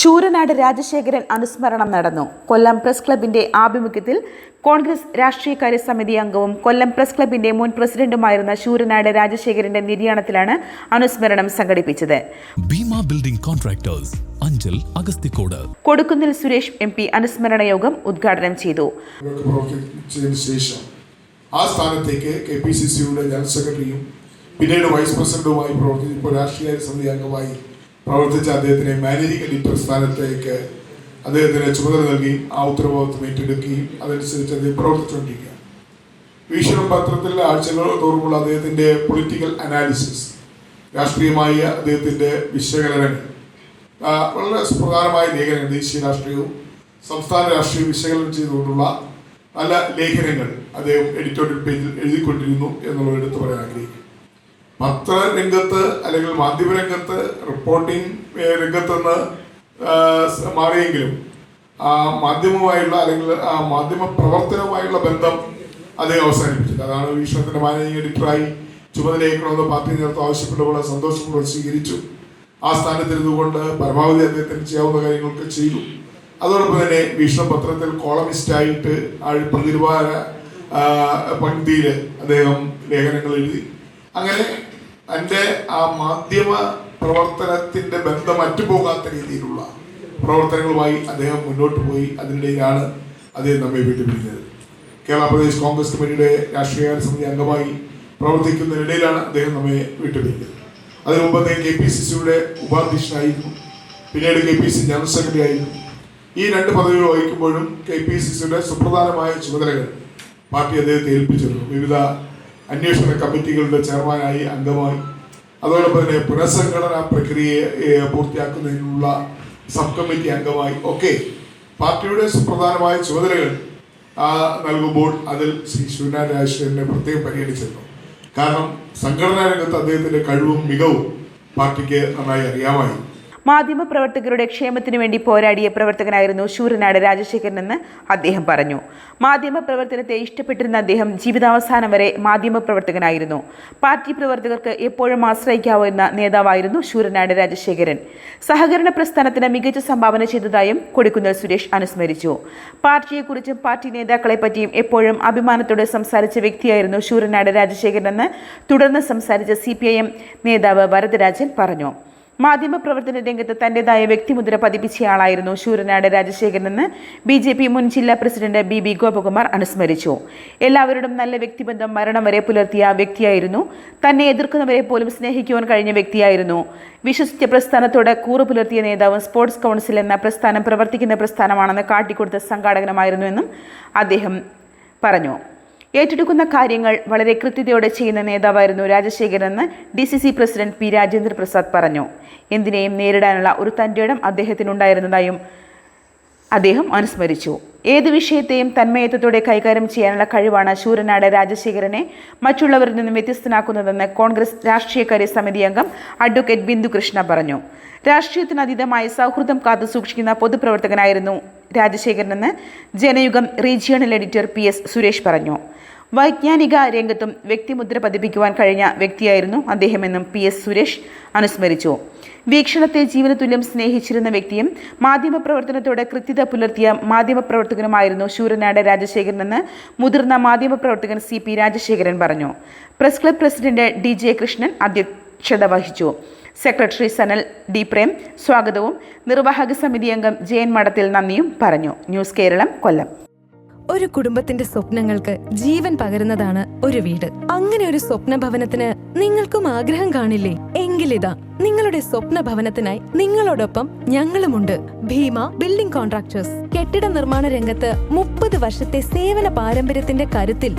ശൂരനാട് രാജശേഖരൻ അനുസ്മരണം നടന്നു. കൊല്ലം പ്രസ് ക്ലബിന്റെ ആഭിമുഖ്യത്തിൽ കോൺഗ്രസ് രാഷ്ട്രീയകാര്യ സമിതി അംഗവും കൊല്ലം പ്രസ് ക്ലബിന്റെ മുൻ പ്രസിഡന്റുമായിരുന്ന ശൂരനാട് രാജശേഖരന്റെ നിര്യാണത്തിലാണ് അനുസ്മരണം സംഘടിപ്പിച്ചത്. Bhima building contractors Anchal Agasthikode. Kodikunnil Suresh M P അനുസ്മരണ യോഗം ഉദ്ഘാടനം ചെയ്തു. ആ സ്ഥാനത്തേക്ക് കെ പി സി സിയുടെ ജനറൽ സെക്രട്ടറിയും പിന്നീട് വൈസ് പ്രസിഡന്റുമായി പ്രവർത്തിച്ച് ഇപ്പോൾ രാഷ്ട്രീയ സമിതി അംഗമായി പ്രവർത്തിച്ച അദ്ദേഹത്തിനെ മാനേജിംഗ് എഡിറ്റർ സ്ഥാനത്തേക്ക് അദ്ദേഹത്തിന് ചുമതല നൽകുകയും ആ ഉത്തരവാദിത്വം ഏറ്റെടുക്കുകയും അതനുസരിച്ച് അദ്ദേഹം പ്രവർത്തിച്ചുകൊണ്ടിരിക്കുകയാണ്. വീക്ഷണം പത്രത്തിൽ ആഴ്ചകൾ തോറുമുള്ള അദ്ദേഹത്തിന്റെ പൊളിറ്റിക്കൽ അനാലിസിസ് രാഷ്ട്രീയമായ അദ്ദേഹത്തിന്റെ വിശകലനങ്ങൾ വളരെ സുപ്രധാനമായ ലേഖനങ്ങൾ ദേശീയ രാഷ്ട്രീയവും സംസ്ഥാന രാഷ്ട്രീയവും വിശകലനം ചെയ്തുകൊണ്ടുള്ള നല്ല ലേഖനങ്ങൾ അദ്ദേഹം എഡിറ്റോറിയൽ പേജിൽ എഴുതിക്കൊണ്ടിരുന്നു എന്നുള്ളത് എടുത്തു പറയാൻ ആഗ്രഹിക്കുന്നു. പത്ര രംഗത്ത് അല്ലെങ്കിൽ മാധ്യമ രംഗത്ത് റിപ്പോർട്ടിംഗ് ഏഹ്, രംഗത്ത് നിന്ന് ആ, സ- മാറിയെങ്കിലും ആ മാധ്യമവുമായുള്ള അല്ലെങ്കിൽ ആ മാധ്യമ പ്രവർത്തനവുമായുള്ള ബന്ധം അദ്ദേഹം അവസാനിപ്പിച്ചത് അതാണ് വീക്ഷണത്തിന്റെ മാനേജിംഗ് എഡിറ്ററായി ചുമതലയേക്കണമെന്ന് പാർട്ടി നേതൃത്വം ആവശ്യപ്പെട്ടപ്പോൾ സന്തോഷപൂർവം സ്വീകരിച്ചു. ആ സ്ഥാനത്തിരുന്നുകൊണ്ട് പരമാവധി അദ്ദേഹത്തിന് ചെയ്യാവുന്ന കാര്യങ്ങളൊക്കെ ചെയ്തു. അതോടൊപ്പം തന്നെ വീക്ഷണ പത്രത്തിൽ കോളമിസ്റ്റായിട്ട് ആയിട്ട് പ്രതിരുവാര പങ്ക്തിയിൽ അദ്ദേഹം ലേഖനങ്ങൾ എഴുതി. അങ്ങനെ എന്റെ ആ മാധ്യമ പ്രവർത്തനത്തിന്റെ ബന്ധം അറ്റുപോകാത്ത രീതിയിലുള്ള പ്രവർത്തനങ്ങളുമായി അദ്ദേഹം മുന്നോട്ട് പോയി. അതിനിടയിലാണ് അദ്ദേഹം നമ്മെ വിട്ടുപിരിഞ്ഞത് കേരള പ്രദേശ് കോൺഗ്രസ് കമ്മിറ്റിയുടെ രാഷ്ട്രീയ സമിതി അംഗമായി പ്രവർത്തിക്കുന്നതിനിടയിലാണ് അദ്ദേഹം നമ്മെ വിട്ടുപിരിഞ്ഞത് അതിനു മുമ്പ് അദ്ദേഹം കെ പി സി സിയുടെ ഉപാധ്യക്ഷനായിരുന്നു. പിന്നീട് K P C general secretary ആയിരുന്നു. ഈ രണ്ട് പദവികൾ വഹിക്കുമ്പോഴും കെ പി സി സിയുടെ സുപ്രധാനമായ ചുമതലകൾ പാർട്ടി അദ്ദേഹത്തെ ഏൽപ്പിച്ചിരുന്നു. വിവിധ അന്വേഷണ കമ്മിറ്റികളുടെ ചെയർമാനായി അംഗമായി. അതോടൊപ്പം തന്നെ പുനഃസംഘടനാ പ്രക്രിയയെ പൂർത്തിയാക്കുന്നതിനുള്ള സബ് കമ്മിറ്റി അംഗമായി. ഒക്കെ പാർട്ടിയുടെ സുപ്രധാനമായ ചുമതലകൾ നൽകുമ്പോൾ അതിൽ ശ്രീ ശിവനാഥ രാജേശ്വരനെ പ്രത്യേകം പരിഗണിച്ചിരുന്നു. കാരണം സംഘടനാ രംഗത്ത് അദ്ദേഹത്തിന്റെ കഴിവും മികവും പാർട്ടിക്ക് നന്നായി അറിയാമായിരുന്നു. മാധ്യമപ്രവർത്തകരുടെ ക്ഷേമത്തിനു വേണ്ടി പോരാടിയ പ്രവർത്തകനായിരുന്നു ശൂരനാട് രാജശേഖരനെന്ന് അദ്ദേഹം പറഞ്ഞു. മാധ്യമപ്രവർത്തനത്തെ ഇഷ്ടപ്പെട്ടിരുന്ന അദ്ദേഹം ജീവിതാവസാനം വരെ മാധ്യമപ്രവർത്തകനായിരുന്നു. പാർട്ടി പ്രവർത്തകർക്ക് എപ്പോഴും ആശ്രയിക്കാവുന്ന നേതാവായിരുന്നു ശൂരനാട് രാജശേഖരൻ. സഹകരണ പ്രസ്ഥാനത്തിന് മികച്ച സംഭാവന ചെയ്തതായും കൊടിക്കുന്നിൽ സുരേഷ് അനുസ്മരിച്ചു. പാർട്ടിയെക്കുറിച്ചും പാർട്ടി നേതാക്കളെ പറ്റിയും എപ്പോഴും അഭിമാനത്തോടെ സംസാരിച്ച വ്യക്തിയായിരുന്നു ശൂരനാട് രാജശേഖരനെന്ന് തുടർന്ന് സംസാരിച്ച സി നേതാവ് വരദരാജൻ പറഞ്ഞു. മാധ്യമപ്രവർത്തന രംഗത്ത് തന്റേതായ വ്യക്തിമുദ്ര പതിപ്പിച്ചയാളായിരുന്നു ശൂരനാട് രാജശേഖരനെന്ന് ബി ജെ പി മുൻ ജില്ലാ പ്രസിഡന്റ് ബി ബി ഗോപകുമാർ അനുസ്മരിച്ചു. എല്ലാവരോടും നല്ല വ്യക്തിബന്ധം മരണം വരെ പുലർത്തിയ വ്യക്തിയായിരുന്നു. തന്നെ എതിർക്കുന്നവരെ പോലും സ്നേഹിക്കുവാൻ കഴിഞ്ഞ വ്യക്തിയായിരുന്നു. വിശ്വസിച്ച പ്രസ്ഥാനത്തോട് കൂറു പുലർത്തിയ നേതാവും സ്പോർട്സ് കൗൺസിൽ എന്ന പ്രസ്ഥാനം പ്രവർത്തിക്കുന്ന പ്രസ്ഥാനമാണെന്ന് കാട്ടിക്കൊടുത്ത സംഘാടകനുമായിരുന്നുവെന്നും അദ്ദേഹം പറഞ്ഞു. ഏറ്റെടുക്കുന്ന കാര്യങ്ങൾ വളരെ കൃത്യതയോടെ ചെയ്യുന്ന നേതാവായിരുന്നു രാജശേഖരെന്ന് D C C president P Rajendra Prasad പറഞ്ഞു. എന്തിനേയും നേരിടാനുള്ള ഒരു തന്റേടം അദ്ദേഹത്തിനുണ്ടായിരുന്നതായും അദ്ദേഹം അനുസ്മരിച്ചു. ഏത് വിഷയത്തെയും തന്മയത്വത്തോടെ കൈകാര്യം ചെയ്യാനുള്ള കഴിവാണ് ശൂരനാട് രാജശേഖരനെ മറ്റുള്ളവരിൽ നിന്നും വ്യത്യസ്തനാക്കുന്നതെന്ന് കോൺഗ്രസ് രാഷ്ട്രീയകാര്യ സമിതി അംഗം അഡ്വക്കേറ്റ് ബിന്ദു കൃഷ്ണ പറഞ്ഞു. രാഷ്ട്രീയത്തിന് അതീതമായ സൗഹൃദം കാത്തു സൂക്ഷിക്കുന്ന പൊതുപ്രവർത്തകനായിരുന്നു രാജശേഖരനെന്ന് Janayugam regional editor P S Suresh പറഞ്ഞു. വൈജ്ഞാനിക രംഗത്തും വ്യക്തിമുദ്ര പതിപ്പിക്കുവാൻ കഴിഞ്ഞ വ്യക്തിയായിരുന്നു അദ്ദേഹമെന്നും പി എസ് സുരേഷ് അനുസ്മരിച്ചു. വീക്ഷണത്തെ ജീവനതുല്യം സ്നേഹിച്ചിരുന്ന വ്യക്തിയും മാധ്യമപ്രവർത്തനത്തോടെ കൃത്യത പുലർത്തിയ മാധ്യമപ്രവർത്തകനുമായിരുന്നു ശൂരനാട് രാജശേഖരനെന്ന് മുതിർന്ന മാധ്യമപ്രവർത്തകൻ സി പി രാജശേഖരൻ പറഞ്ഞു. Press club president D J Krishnan അധ്യക്ഷത വഹിച്ചു. സെക്രട്ടറി സനൽ ഡി പ്രേം സ്വാഗതവും നിർവാഹക സമിതി അംഗം ജയൻ മഠത്തിൽ നന്ദിയും പറഞ്ഞു. ന്യൂസ് കേരളം കൊല്ലം. ഒരു കുടുംബത്തിന്റെ സ്വപ്നങ്ങൾക്ക് ജീവൻ പകരുന്നതാണ് ഒരു വീട്. അങ്ങനെ ഒരു സ്വപ്ന ഭവനത്തിന് നിങ്ങൾക്കും ആഗ്രഹം കാണില്ലേ? എങ്കിലിതാ നിങ്ങളുടെ സ്വപ്ന ഭവനത്തിനായി നിങ്ങളോടൊപ്പം ഞങ്ങളുമുണ്ട്. Bhima building contractors. കെട്ടിട നിർമ്മാണ രംഗത്ത് മുപ്പത് വർഷത്തെ സേവന പാരമ്പര്യത്തിന്റെ കരുത്തിൽ